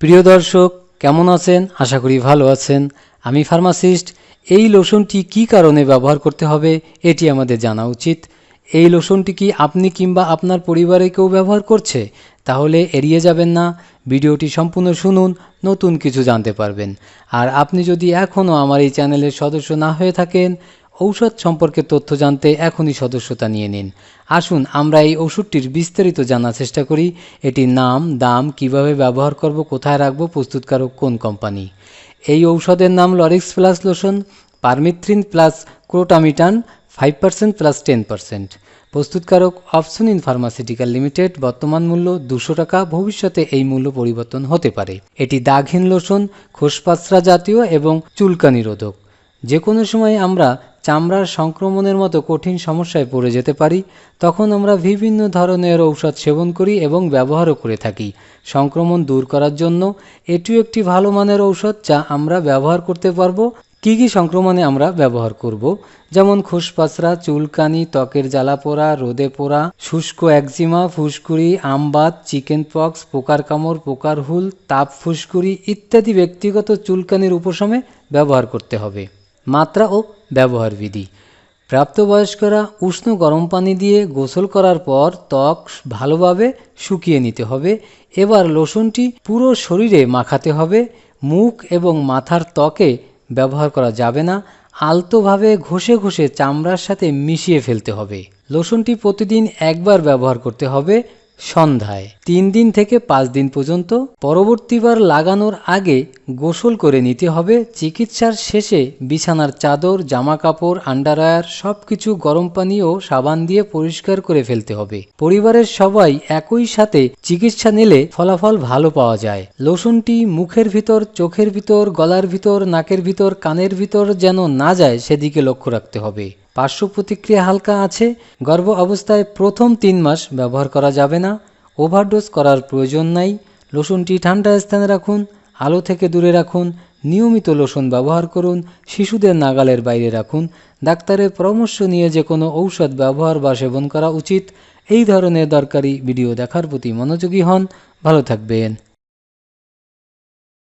প্রিয় দর্শক, কেমন আছেন? আশা করি ভালো আছেন। আমি ফার্মাসিস্ট। এই লোশনটি কি কারণে ব্যবহার করতে হবে, এটি আমাদের জানা উচিত। এই লোশনটি কি আপনি কিংবা আপনার পরিবারে কেউ ব্যবহার করছে? তাহলে এড়িয়ে যাবেন না। ভিডিওটি সম্পূর্ণ শুনুন, নতুন কিছু জানতে পারবেন। আর আপনি যদি এখনও আমার এই চ্যানেলের সদস্য না হয়ে থাকেন ঔষধ সম্পর্কে তথ্য জানতে এখনই সদস্যতা নিয়ে নিন। আসুন, আমরা এই ওষুধটির বিস্তারিত জানার চেষ্টা করি। এটির নাম, দাম, কীভাবে ব্যবহার করব, কোথায় রাখব, প্রস্তুতকারক কোন কোম্পানি। এই ঔষধের নাম Lorix plus lotion, permethrin plus crotamiton, five percent plus ten percent. প্রস্তুতকারক অপশন ইন ফার্মাসিউটিক্যাল লিমিটেড, বর্তমান মূল্য দুশো টাকা, ভবিষ্যতে এই মূল্য পরিবর্তন হতে পারে। এটি দাগহীন লোশন, খোসপাসরা জাতীয় এবং চুলকা নিরোধক যে কোনো সময় আমরা চামড়ার সংক্রমণের মতো কঠিন সমস্যায় পড়ে যেতে পারি, তখন আমরা বিভিন্ন ধরনের ঔষধ সেবন করি এবং ব্যবহারও করে থাকি। সংক্রমণ দূর করার জন্য এটিও একটি ভালো মানের ঔষধ যা আমরা ব্যবহার করতে পারব। কী কী সংক্রমণে আমরা ব্যবহার করব? যেমন খোসপাসরা চুলকানি, ত্বকের জ্বালা পোড়া, রোদে পোড়া, শুষ্ক একজিমা, ফুসকুড়ি, আমবাত, চিকেন পক্স, পোকার কামড়, পোকার হুল, তাপ ফুসকুড়ি ইত্যাদি ব্যক্তিগত চুলকানির উপশমে ব্যবহার করতে হবে। মাত্রা ও ব্যবহার বিধি। প্রাপ্তবয়স্করা উষ্ণ গরম পানি দিয়ে গোসল করার পর ত্বক ভালোভাবে শুকিয়ে নিতে হবে। এবার লোশনটি পুরো শরীরে মাখাতে হবে। মুখ এবং মাথার ত্বকে ব্যবহার করা যাবে না। আলতোভাবে ঘষে ঘষে চামড়ার সাথে মিশিয়ে ফেলতে হবে। লোশনটি প্রতিদিন একবার ব্যবহার করতে হবে সন্ধ্যায়। তিন দিন থেকে পাঁচ দিন পর্যন্ত। পরবর্তীবার লাগানোর আগে গোসল করে নিতে হবে, চিকিৎসার শেষে বিছানার চাদর জামা কাপড় আন্ডারওয়্যার সব কিছু গরম পানি ও সাবান দিয়ে পরিষ্কার করে ফেলতে হবে। পরিবারের সবাই একই সাথে চিকিৎসা নিলে ফলাফল ভালো পাওয়া যায়। লোশনটি মুখের ভিতর, চোখের ভিতর, গলার ভিতর, নাকের ভিতর, কানের ভিতর যেন না যায় সেদিকে লক্ষ্য রাখতে হবে। পার্শ্ব প্রতিক্রিয়া হালকা আছে, গর্ভ অবস্থায় প্রথম তিন মাস ব্যবহার করা যাবে না, ওভারডোজ করার প্রয়োজন নাই। লোশনটি ঠান্ডা স্থানে রাখুন আলো থেকে দূরে রাখুন, নিয়মিত লোশন ব্যবহার করুন, শিশুদের নাগালের বাইরে রাখুন, ডাক্তারের পরামর্শ নিয়ে যে কোনো ঔষধ ব্যবহার বা সেবন করা উচিত। এই ধরনের দরকারি ভিডিও দেখার প্রতি মনোযোগী হন। ভালো থাকবেন।